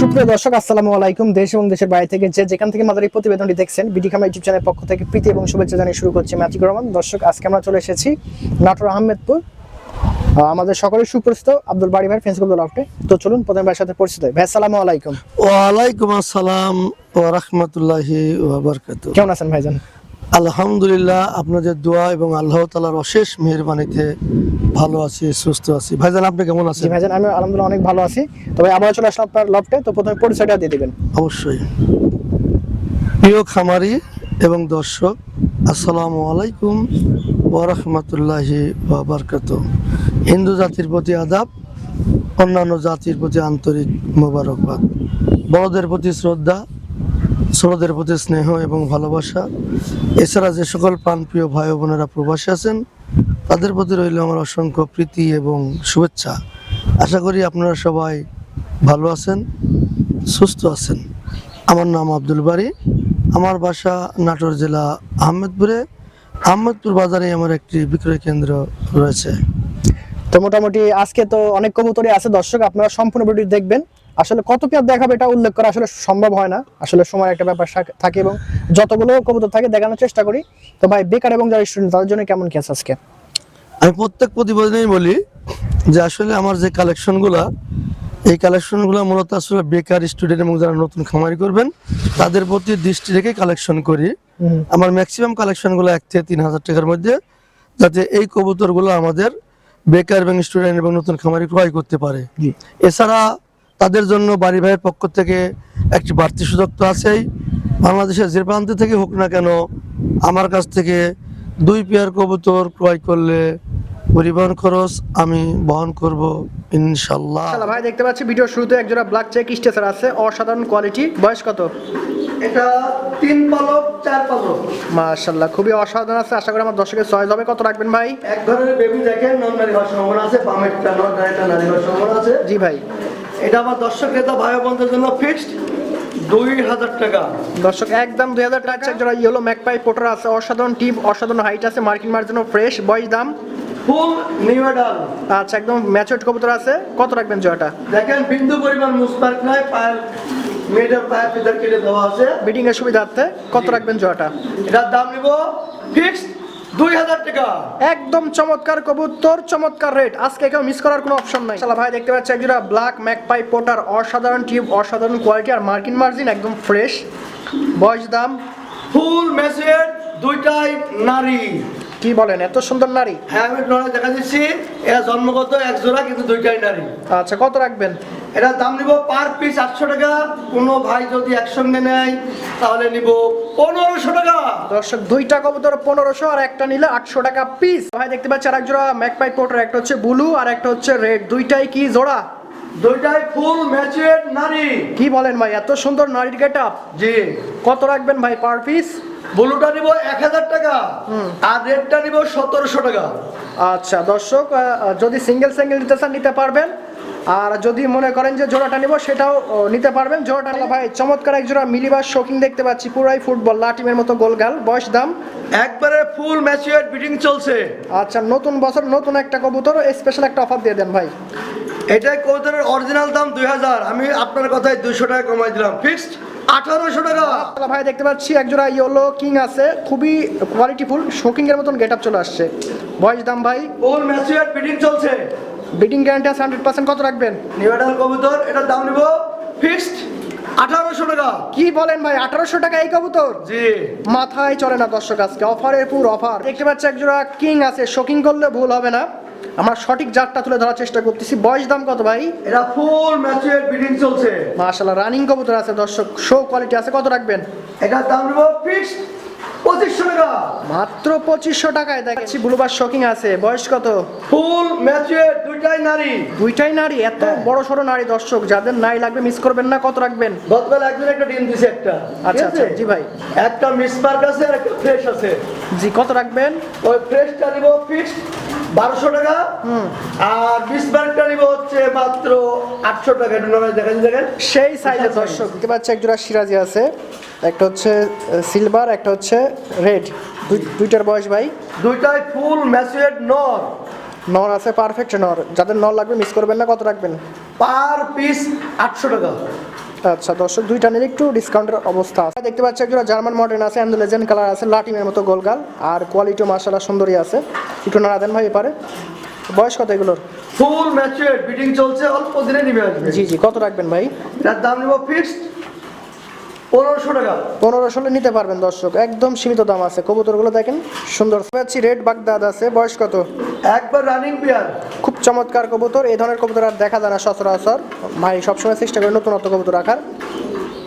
সুপ্রিয় দর্শক আসসালামু আলাইকুম। দেশ এবং দেশের বাইরে থেকে যে যেখান থেকে আমাদের এই প্রতিবেদনটি দেখছেন বিডি খামা ইউটিউব চ্যানেলের পক্ষ থেকে প্রীতি এবং শুভেচ্ছা জানিয়ে শুরু করছি ম্যাথিক রহমান। দর্শক আজকে আমরা চলে এসেছি নাটোর আহমেদপুর আমাদের সকলের সুপরিচিত আব্দুল বাড়ি ভাই ফেন্স আব্দুল আফটে তো চলুন প্রথমে ভাইয়ের সাথে পরিচিত। ভাই আসসালামু আলাইকুম। ওয়ালাইকুম আসসালাম ওয়া রাহমাতুল্লাহি ওয়া বারাকাতুহু। কেমন আছেন ভাইজান? আলহামদুলিল্লাহ আপনাদের দোয়া এবং আল্লাহ তাআলার অশেষ মেহেরবানিতে ভালো আছি সুস্থ আছি। ভাইজান আপনি কেমন আছেন? ভাইজান আমি আলহামদুলিল্লাহ অনেক ভালো আছি। তবে আবার চলে আসলাম আপনার লফটে তো প্রথমে পরিচয়টা দিয়ে দিবেন। অবশ্যই। প্রিয় খামারি এবং দর্শক আসসালামু আলাইকুম ওয়া রাহমাতুল্লাহি ওয়া বারাকাতুহু হিন্দু জাতির প্রতি আদাব অন্যান্য জাতির প্রতি আন্তরিক মোবারকবাদ। বড়দের প্রতি শ্রদ্ধা ছোটদের প্রতি স্নেহ এবং ভালোবাসা। এছাড়া যে সকল প্রাণপ্রিয় ভাই বোনেরা প্রবাসী আছেন তাদের প্রতি রইল আমার অসংখ্য প্রীতি এবং শুভেচ্ছা। আশা করি আপনারা সবাই ভালো আছেন, সুস্থ আছেন। আমার নাম আব্দুল বাড়ি আমার বাসা নাটোর জেলা আহমেদপুরে। আহমেদপুর বাজারে আমার একটি বিক্রয় কেন্দ্র রয়েছে। তো মোটামুটি আজকে তো অনেক কবুতরই আছে। দর্শক, আপনারা সম্পূর্ণ ভিডিও দেখবেন। আসলে কত পেয়ার দেখাবে এটা উল্লেখ করা আসলে সম্ভব হয় না। আসলে সময় একটা ব্যাপার থাকে এবং যতগুলো কবুতর থাকে দেখানোর চেষ্টা করি। তো ভাই, বেকার এবং যারা স্টুডেন্ট তাদের জন্য কেমন কি আছে আজকে? আমি প্রত্যেক প্রতিবেদনেই বলি যে আসলে আমার যে কালেকশনগুলা এই কালেকশনগুলো মূলত আসলে বেকার স্টুডেন্ট এবং যারা নতুন খামারি করবেন তাদের প্রতি দৃষ্টি রেখে কালেকশন করি। আমার ম্যাক্সিমাম কালেকশনগুলো এক থেকে তিন হাজার টাকার মধ্যে যাতে এই কবুতরগুলো আমাদের বেকার এবং স্টুডেন্ট এবং নতুন খামারি ক্রয় করতে পারে। এছাড়া তাদের জন্য বাড়ি ভাইয়ের পক্ষ থেকে একটি বাড়তি সুযোগ তো আছেই। বাংলাদেশের যে প্রান্তে থেকে হোক না কেন আমার কাছ থেকে দুই পেয়ার কবুতর ক্রয় করলে পরিবহন খরচ আমি বহন করব ইনশাল্লাহ ভাই দেখতে পাচ্ছি ভিডিও শুরুতে একজোড়া ব্ল্যাক চেক স্টেসার আছে অসাধারণ কোয়ালিটি বয়স কত? এটা তিন পালক চার পালক। মাশাল্লাহ খুবই অসাধারণ আছে আশা করি আমার দর্শকের চয়েস হবে। কত রাখবেন ভাই? এক ধরনের বেবি দেখেন নন নারী হওয়ার সম্ভাবনা আছে বামেরটা নন নারীটা নারী হওয়ার সম্ভাবনা আছে। জি ভাই। এটা আমার দর্শক ক্রেতা ভাই বোনদের জন্য ফিক্সড দুই হাজার টাকা। দর্শক একদম দুই হাজার টাকা। ইয়েলো ম্যাকপাই পোটার আছে। অসাধারণ টিপ অসাধারণ হাইট আছে। মার্কিন মার জন্য ফ্রেশ বয়স দাম? ফুল নিউ আচ্ছা একদম ম্যাচুয়ার্ড কবুতর আছে। কত রাখবেন জয়টা দেখেন বিন্দু পরিমাণ মুসপার্ক নয় পায়ের মেয়েটার পায়ের ফিদার কেটে দেওয়া আছে। বিডিং এর সুবিধার্থে কত রাখবেন জয়টা এটার দাম নিব ফিক্সড দুই হাজার টাকা। একদম চমৎকার কবুতর চমৎকার রেট আজকে কেউ মিস করার কোনো অপশন নাই। চালা ভাই দেখতে পাচ্ছি একজোড়া ব্ল্যাক ম্যাকপাই পোটার অসাধারণ টিউব অসাধারণ কোয়ালিটি আর মার্কিন মার্জিন একদম ফ্রেশ বয়স দাম? ফুল মেসেজ দুইটাই নারী। কি বলেন এত সুন্দর নারী? হ্যাঁ আমি আপনারা দেখা দিচ্ছি। এরা জন্মগত এক জোড়া কিন্তু দুইটাই নারী। আচ্ছা কত রাখবেন? এটা দাম নিব পার পিস আটশো টাকা। কোনো ভাই যদি একসঙ্গে নেয় তাহলে নিব পনেরোশো টাকা। দর্শক দুইটা কবুতর পনেরোশো আর একটা নিলে আটশো টাকা পিস। ভাই দেখতে পাচ্ছি আর এক জোড়া ম্যাকপাই পোটার একটা হচ্ছে ব্লু আর একটা হচ্ছে রেড। দুইটাই কি জোড়া? দুইটাই ফুল ম্যাচের নারী। কি বলেন ভাই এত সুন্দর নারীর গেট আপ জি। কত রাখবেন ভাই পার পিস? ব্লুটা নিব এক হাজার টাকা আর রেডটা নিব সতেরোশো টাকা। আচ্ছা দর্শক যদি সিঙ্গেল সিঙ্গেল নিতে চান নিতে পারবেন। আর যদি মনে করেন যে জোড়াটা নিব সেটাও নিতে পারবেন। জোড়াটা ভাই চমৎকার এক জোড়া মিলিবার শোকিং দেখতে পাচ্ছি পুরাই ফুটবল লাটিমের মতো গোলগাল বয়স দাম? একবারে ফুল ম্যাচুয়ার বিডিং চলছে। আচ্ছা নতুন বছর নতুন একটা কবুতর স্পেশাল একটা অফার দিয়ে দেন ভাই। এটাই কবুতরের অরিজিনাল দাম দুই হাজার। আমি আপনার কথায় দুইশো টাকা কমাই দিলাম। ফিক্সড আঠারোশো টাকা। ভাই দেখতে পাচ্ছি এক জোড়া ইয়েলো কিং আছে। খুবই কোয়ালিটিফুল শোকিং এর মতন গেট আপ চলে আসছে। বয়স দাম ভাই? বিডিং চলছে। বিটিং গ্যারান্টি আছে হান্ড্রেড পার্সেন্ট কত রাখবেন? নিউডাল কবুতর এটার দাম নিব ফিক্সড আঠারোশো টাকা। কি বলেন ভাই আঠারোশো টাকা এই কবুতর? জি। মাথায় চলে না দর্শক আজকে অফারের পুর অফার দেখতে পাচ্ছি একজোড়া কিং আছে। শোকিং করলে ভুল হবে না। আমরা সঠিক জাতটা তুলে ধরার চেষ্টা করতেছি। বয়স দাম কত ভাই? এটা ফুল ম্যাচুয়ার বিডিং চলছে। মাশাল্লাহ রানিং কবুতর আছে দর্শক শো কোয়ালিটি আছে। কত রাখবেন? এটার দাম নিব ফিক্সড পঁচিশশো টাকা। মাত্র পঁচিশশো টাকায় দেখছি ব্লুবার শোকিং আছে। বয়স কত? ফুল ম্যাচুয়ার দুইটাই নারী। দুইটাই নারী? এত হ্যাঁ। বড় সড়ো নারী দর্শক যাদের নাই লাগবে মিস করবেন না। কত রাখবেন? গতকাল একদিন একটা ডিম দিছে একটা। আচ্ছা? আচ্ছা জি ভাই। একটা মিস পার্ক আছে আর একটা ফ্রেশ আছে। জি কত রাখবেন? ওই ফ্রেশটা নিব ফিক্সড বারোশো টাকা। আর মিস পার্কটা নিব হচ্ছে মাত্র আটশো টাকা। একটু দেখেন দেখেন। সেই সাইজে। দর্শক দেখতে পাচ্ছি একজোড়া সিরাজি আছে। একটা হচ্ছে সিলভার একটা হচ্ছে রেড দুইটার বয়স ভাই। দুইটাই ফুল ম্যাচুয়ার নর নর আছে পারফেক্ট নর যাদের নর লাগবে মিস করবেন না কত রাখবেন? পার পিস আটশো টাকা। আচ্ছা দর্শক দুইটা নিলে একটু ডিসকাউন্টের অবস্থা আছে। দেখতে পাচ্ছি একজোড়া জার্মান মডার্ন আছে অ্যান্ডোলেজেন কালার আছে লাটিমের মতো গোলগাল আর কোয়ালিটিও মার্শাল্লাহ সুন্দরী আছে। একটু নাড়া দেন ভাই এপারে। বয়স কত এগুলোর? ফুল ম্যাচুয়েট বিটিং চলছে অল্প দিনে নিবে আসবে। জি জি কত রাখবেন ভাই? এটার দাম নিব ফিক্সড পনেরোশো টাকা। পনেরো ষোলো নিতে পারবেন দর্শক একদম সীমিত দাম আছে। কবুতরগুলো দেখেন সুন্দর। পাচ্ছি রেড বাগদাদ আছে বয়স কত? একবার রানিং পেয়ার খুব চমৎকার কবুতর এই ধরনের কবুতর আর দেখা যায় না সচরাচর। ভাই সবসময় চেষ্টা করে নতুনত্ব কবুতর রাখার।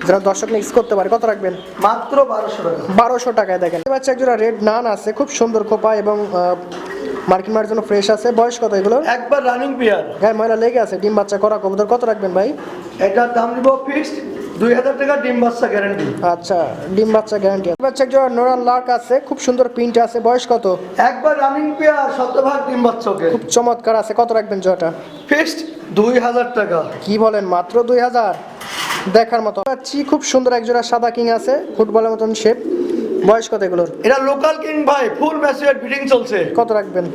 যারা দর্শক মিক্স করতে পারে। কত রাখবেন? মাত্র বারোশো টাকা। বারোশো টাকায় দেখেন। পাচ্ছি একজোড়া রেড নান আছে খুব সুন্দর খোপা এবং মার্কিন মার জন্য ফ্রেশ আছে। বয়স কত এগুলো একবার রানিং পেয়ার গায়ে ময়লা লেগে আছে। ডিম বাচ্চা করা কবুতর কত রাখবেন ভাই? এটার দাম নিব ফিক্সড দুই হাজার টাকা ডিম বাচ্চা গ্যারান্টি আচ্ছা ডিম বাচ্চা গ্যারান্টি বাচ্চা একজোড়া নোরাল লার্ক আছে খুব সুন্দর প্রিন্ট আছে বয়স কত? একবার রানিং পেয়ার শতভাগ ডিম বাচ্চা ওকে খুব চমৎকার আছে কত রাখবেন ফিক্সড দুই হাজার টাকা। কি বলেন মাত্র দুই হাজার? দেখার মতো। পাচ্ছি খুব সুন্দর একজোড়া সাদা কিং আছে ফুটবলের মতন শেপ বয়স কত এগুলোর? এটা লোকাল কিং ভাই ফুল ম্যাচুয়েট চলছে। কত রাখবেন?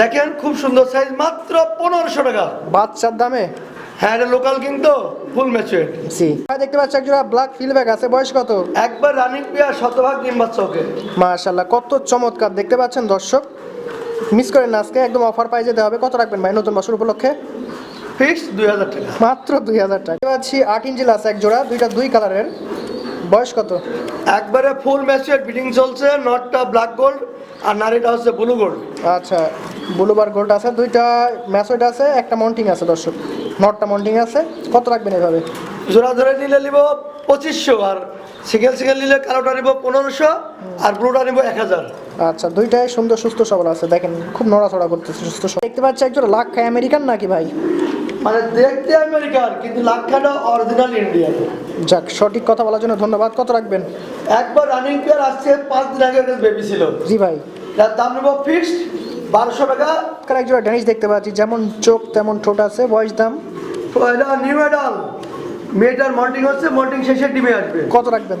দেখেন খুব সুন্দর সাইজ মাত্র পনেরোশো টাকা। বাচ্চার দামে? হ্যাঁ এটা লোকাল কিং তো ফুল ম্যাচুয়েট জি। ভাই দেখতে পাচ্ছি একজোড়া ব্ল্যাক ফিলব্যাক আছে বয়স কত? একবার রানিং পেয়ার শতভাগ ডিম বাচ্চা ওকে মাশাল্লাহ কত চমৎকার দেখতে পাচ্ছেন দর্শক। মিস করেন না আজকে একদম অফার পাই যেতে হবে। কত রাখবেন ভাই নতুন বছর উপলক্ষে? ফিক্সড দুই হাজার টাকা। মাত্র দুই হাজার টাকা। দেখতে পাচ্ছি আট ইঞ্চিল আছে এক জোড়া দুইটা দুই কালারের বয়স কত? একবারে ফুল ম্যাচুয়েট বিটিং চলছে নটটা ব্ল্যাক গোল্ড আর নারীটা হচ্ছে ব্লু গোল্ড আচ্ছা ব্লুবার গোল্ড আছে দুইটা ম্যাসোয়েট আছে একটা মন্টিং আছে দর্শক। নটটা মন্টিং আছে। কত রাখবেন এভাবে? জোড়া ধরে নিলে নিব পঁচিশশো আর সিঙ্গেল সিঙ্গেল নিলে কালোটা নিব পনেরোশো আর ব্লুটা নিব এক হাজার। আচ্ছা দুইটাই সুন্দর সুস্থ সবল আছে। দেখেন খুব নড়াচড়া করতেছে সুস্থ সবল। দেখতে পাচ্ছি একজন লাখ খায় আমেরিকান নাকি ভাই? মানে দেখতে আমেরিকান কিন্তু লাক্ষাটা অরিজিনাল ইন্ডিয়ান যাক সঠিক কথা বলার জন্য ধন্যবাদ। কত রাখবেন? একবার রানিং পেয়ার আসছে পাঁচ দিন আগে বেবি ছিল। জি ভাই। তার দাম নেব ফিক্সড বারোশো টাকা। কার একজোড়া ড্যানিশ দেখতে পাচ্ছি যেমন চোখ তেমন ঠোঁট আছে বয়স দাম এটা নিউ মেডাল মেয়েটার মল্টিং হচ্ছে মল্টিং শেষে ডিমে আসবে। কত রাখবেন?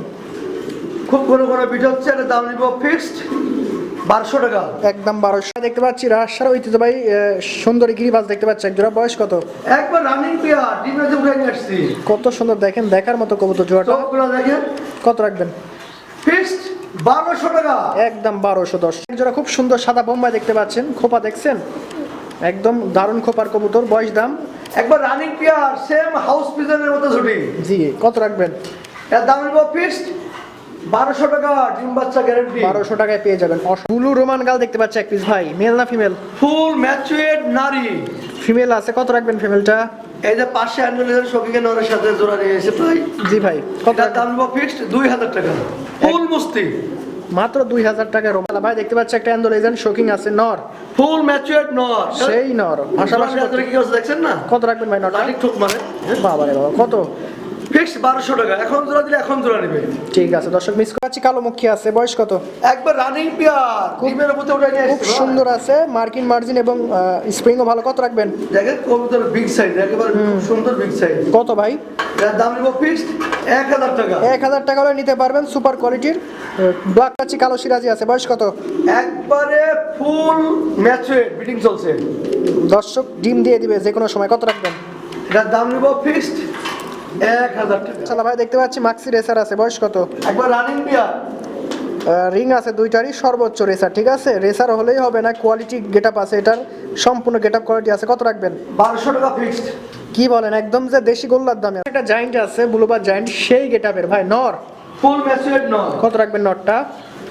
খুব ঘন ঘন বিট হচ্ছে এটা দাম নিব ফিক্সড বারোশো টাকা। একদম বারোশো। দেখতে পাচ্ছি রাজশাহী ঐতিহ্যবাহী সুন্দরী গিরিবাজ দেখতে পাচ্ছি। একজোড়া বয়স কত? একবার রানিং পেয়ার ডিমে উঠে আসছি। কত সুন্দর দেখেন দেখার মতো কবুতর জোড়াটা। দেখেন। কত রাখবেন? ফিক্সড বারোশো টাকা। একদম বারোশো দশ। একজোড়া খুব সুন্দর সাদা বোম্বাই দেখতে পাচ্ছেন খোপা দেখছেন? একদম দারুণ খোপার কবুতর বয়স দাম একবার রানিং পেয়ার সেম হাউস পিজনের মতো ছুটি। জি কত রাখবেন? এর দাম নিব ফিক্সড বারোশো টাকা ডিম বাচ্চা গ্যারেন্টি বারোশো টাকায় পেয়ে যাবেন। ব্লু রোমান গাল দেখতে পাচ্ছি এক পিস ভাই। মেল না ফিমেল ফুল ম্যাচুয়েট নারী। ফিমেল আছে। কত রাখবেন ফিমেলটা এই যে পাশে অ্যান্ডুলের শকিকে নরের সাথে জোড়া নিয়ে এসে ভাই। জি ভাই। কত দাম নিব ফিক্সড দুই হাজার টাকা। ফুল মুস্তি। মাত্র দুই হাজার টাকা রোমালা। ভাই দেখতে পাচ্ছি একটা অ্যান্ডোলেজেন শোকিং আছে নর। ফুল ম্যাচুয়েট নর। সেই নর। পাশাপাশি কি দেখছেন না? কত রাখবেন ভাই লাঠিক ঠোক মানে বাবা রে বাবা কত? বারোশো টাকা। এখন জোড়া দিলে এখন জোড়া নিবে। ঠিক আছে দর্শক মিস করাচ্ছি কালো মুখী আছে। বয়স কত? একবার রানিং পেয়ার ডিমের উপরে উঠে নিয়ে খুব সুন্দর আছে মার্কিন মার্জিন এবং স্প্রিংও ভালো। কত রাখবেন? দেখেন কবুতর বিগ সাইজ একেবারে সুন্দর বিগ সাইজ কত ভাই? এর দাম নিব ফিক্সড এক হাজার টাকা। এক হাজার টাকা হলে নিতে পারবেন সুপার কোয়ালিটির ব্ল্যাক পাচ্ছি কালো সিরাজি আছে বয়স কত? একবারে ফুল ম্যাচুয়েট বিটিং চলছে। দর্শক ডিম দিয়ে দিবে যে কোনো সময় কত রাখবেন? এটার দাম নিব ফিক্সড এক হাজার টাকা। চালা ভাই দেখতে পাচ্ছি মাক্সি রেসার আছে বয়স কত? একবার রানিং পেয়ার রিং আছে দুইটারই সর্বোচ্চ রেসার ঠিক আছে? রেসার হলেই হবে না কোয়ালিটি গেট আছে এটার সম্পূর্ণ গেট কোয়ালিটি আছে কত রাখবেন? বারোশো টাকা ফিক্সড কি বলেন? একদম যে দেশি গোল্লার দামে। একটা জায়েন্ট আছে ব্লুবার জায়েন্ট সেই গেটাপের ভাই নর। ফুল ম্যাচুয়েট নর। কত রাখবেন নরটা?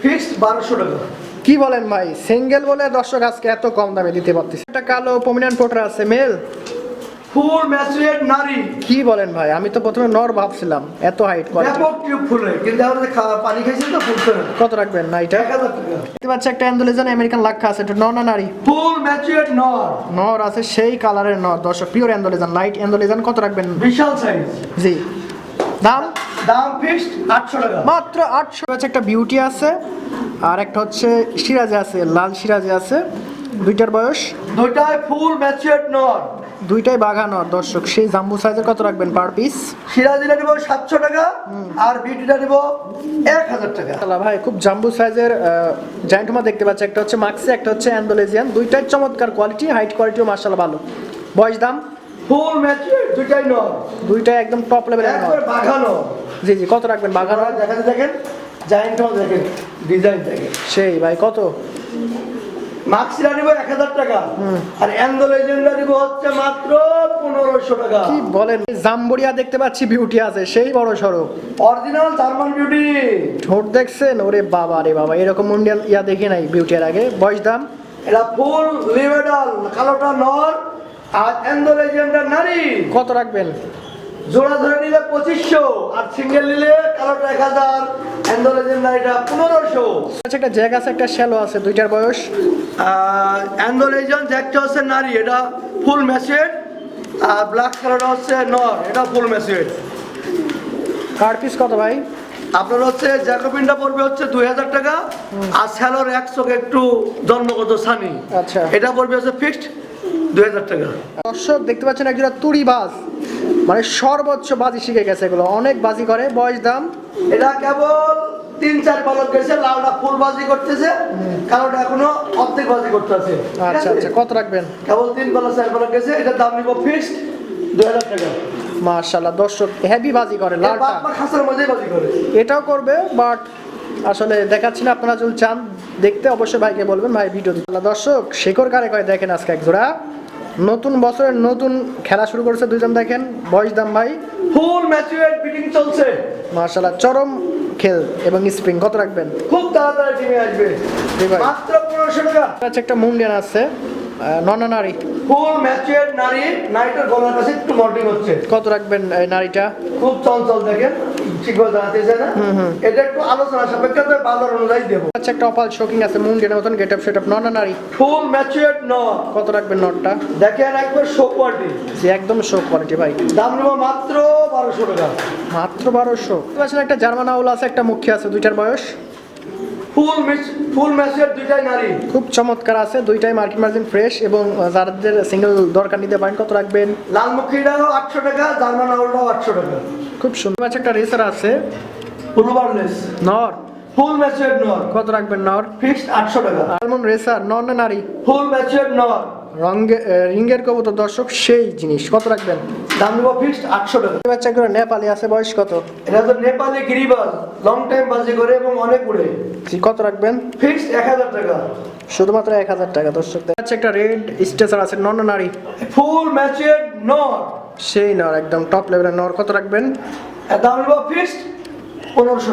ফিক্সড বারোশো টাকা। কি বলেন ভাই? সিঙ্গেল বলে দর্শক আজকে এত কম দামে দিতে পারতেছে। একটা কালো পমিনান পোটার আছে মেল ফুল ম্যাচুয়েট নারী। কি বলেন ভাই? আমি তো প্রথমে নর ভাবছিলাম এত হাইট কোয়ালিটি ব্যাপক টিউব ফুলে কিন্তু আমরা পানি খাইছি তো ফুলছে না কত রাখবেন না এটা? দেখতে পাচ্ছি একটা অ্যান্ডোলেজন আমেরিকান লাক্ষা আছে এটা নর না নারী? ফুল ম্যাচুয়েট নর। নর আছে সেই কালারের নর। দর্শক পিওর অ্যান্ডোলেজন লাইট অ্যান্ডোলেজন কত রাখবেন? বিশাল সাইজ জি। দাম? দাম ফিক্সড আটশো টাকা। মাত্র আটশো আছে একটা বিউটি আছে আর একটা হচ্ছে সিরাজে আছে লাল সিরাজে আছে। দুইটার বয়স? দুইটায় ফুল ম্যাচুয়েট নর। দুইটাই বাঘা নর দর্শক সেই জাম্বু সাইজের কত রাখবেন পার পিস সিরাজিটা নিব সাতশো টাকা আর বিটিটা নিব এক হাজার টাকা। তাহলে ভাই খুব জাম্বু সাইজের জায়েন্টমা দেখতে পাচ্ছি। একটা হচ্ছে মাক্সি একটা হচ্ছে অ্যান্ডোলেজিয়ান দুইটাই চমৎকার কোয়ালিটি হাইট কোয়ালিটিও মার্শাল ভালো। বয়স দাম? ফুল ম্যাচুর দুইটাই নর। দুইটাই একদম টপ লেভেলের একবার বাগানো। জি জি কত রাখবেন বাগানো? দেখাতে দেখেন। জায়েন্ট মাল দেখেন ডিজাইন দেখেন। সেই ভাই কত? মাক্সিরা নিব এক হাজার টাকা। আর নিব হচ্ছে মাত্র পনেরোশো টাকা। কি বলেন? জাম্বুরিয়া দেখতে পাচ্ছি বিউটি আছে সেই বড় সড়ক অরিজিনাল জার্মান বিউটি ঠোঁট দেখছেন? ওরে বাবা রে বাবা এরকম মুন্ডিয়াল ইয়া দেখি নাই বিউটির আগে। বয়স দাম? এটা ফুল লিভেডাল কালোটা নর আর নারী। কত রাখবেন? জোড়া ধরে নিলে পঁচিশশো আর সিঙ্গেল নিলে কালোটা এক হাজার পনেরোশো। একটা জ্যাক আছে একটা শ্যালো আছে দুইটার বয়স। হচ্ছে নারী এটা ফুল ম্যাসেড আর ব্ল্যাক কালারটা হচ্ছে নর এটা ফুল ম্যাসেড কার পিস কত ভাই? আপনার হচ্ছে পড়বে হচ্ছে দুই হাজার টাকা আর স্যালোর একশো একটু জন্মগত সানি আচ্ছা। এটা পড়বে হচ্ছে ফিক্সড দুই হাজার টাকা। দর্শক দেখতে পাচ্ছেন একজোড়া তুড়ি বাজ মানে সর্বোচ্চ বাজি শিখে গেছে এগুলো। অনেক বাজি করে বয়স দাম? এটা কেবল তিন চার পালক গেছে লাউটা ফুল বাজি করতেছে কালোটা এখনও অর্ধেক বাজি করতেছে। আচ্ছা আচ্ছা কত রাখবেন? কেবল তিন পালক চার পালক গেছে এটা দাম নিব ফিক্সড দুই হাজার টাকা। মার্শাল্লাহ দর্শক হেভি বাজি করে লালটা। খাসার মধ্যেই বাজি করে। এটাও করবে বাট আসলে দেখাচ্ছি না আপনারা যদি চান দেখতে অবশ্যই ভাইকে বলবেন ভাই ভিডিও দিতে। দর্শক শেখর কারে কয় দেখেন আজকে এক জোড়া? নতুন বছরের নতুন খেলা শুরু করেছে দুইজন দেখেন। বয়স দাম ভাই? ফুল ম্যাচুয়ার বিটিং চলছে। মার্শাল্লাহ চরম খেল এবং স্প্রিং কত রাখবেন? খুব তাড়াতাড়ি টিমে আসবে। মাত্র পনেরোশো টাকা। আচ্ছা একটা মুন্ডিয়ান আছে ননা নারী। ফুল ম্যাচুয়ার নারী নারীটার গলার কাছে একটু মল্টিং হচ্ছে। কত রাখবেন এই নারীটা? খুব চঞ্চল দেখেন। ঠিকভাবে জানাতে চায় না। এটা একটু আলোচনা সাপেক্ষে তো বাজার অনুযায়ী দেবো। আচ্ছা একটা অপাল শোকিং আছে মতন গেট আপ সেট আপ নারী ফুল কত রাখবেন নটটা দেখেন একবার শো কোয়ালিটি একদম শো কোয়ালিটি ভাই। দাম নেব মাত্র বারোশো টাকা। মাত্র বারোশো। আসলে একটা জার্মান আউল আছে একটা মুখী আছে দুইটার বয়স। ফুল ফুল দুইটাই নারী। খুব চমৎকার আছে দুইটাই মার্কেট মার্জিন ফ্রেশ এবং যাদের সিঙ্গেল দরকার নিতে পারেন কত রাখবেন? লালমুখীটাও আটশো টাকা জার্মান আউলটাও আটশো টাকা। খুব সুন্দর। আছে একটা রেসার আছে। ফুলবারলেস নর। ফুল ম্যাচুয়ার নর। কত রাখবেন নর? ফিক্সড আটশো টাকা। আলমন্ড রেসার নর না নারী? ফুল ম্যাচুয়ার নর। রঙ্গে রিঙ্গের কবুতর দর্শক সেই জিনিস। কত রাখবেন? দাম নেব ফিক্সড আটশো টাকা। বাচ্চা করে নেপালি আছে বয়স কত? এটা তো নেপালে গিরিবাজ। লং টাইম বাজি করে এবং অনেক উড়ে। কত রাখবেন? ফিক্সড এক হাজার টাকা। শুধুমাত্র এক হাজার টাকা দর্শক আচ্ছা একটা রেড স্টেসার আছে নর না নারী? ফুল ম্যাচুয়ার নর। সেই নর একদম টপ লেভেলের নর কত রাখবেন? দাম নেব ফিক্সড পনেরোশো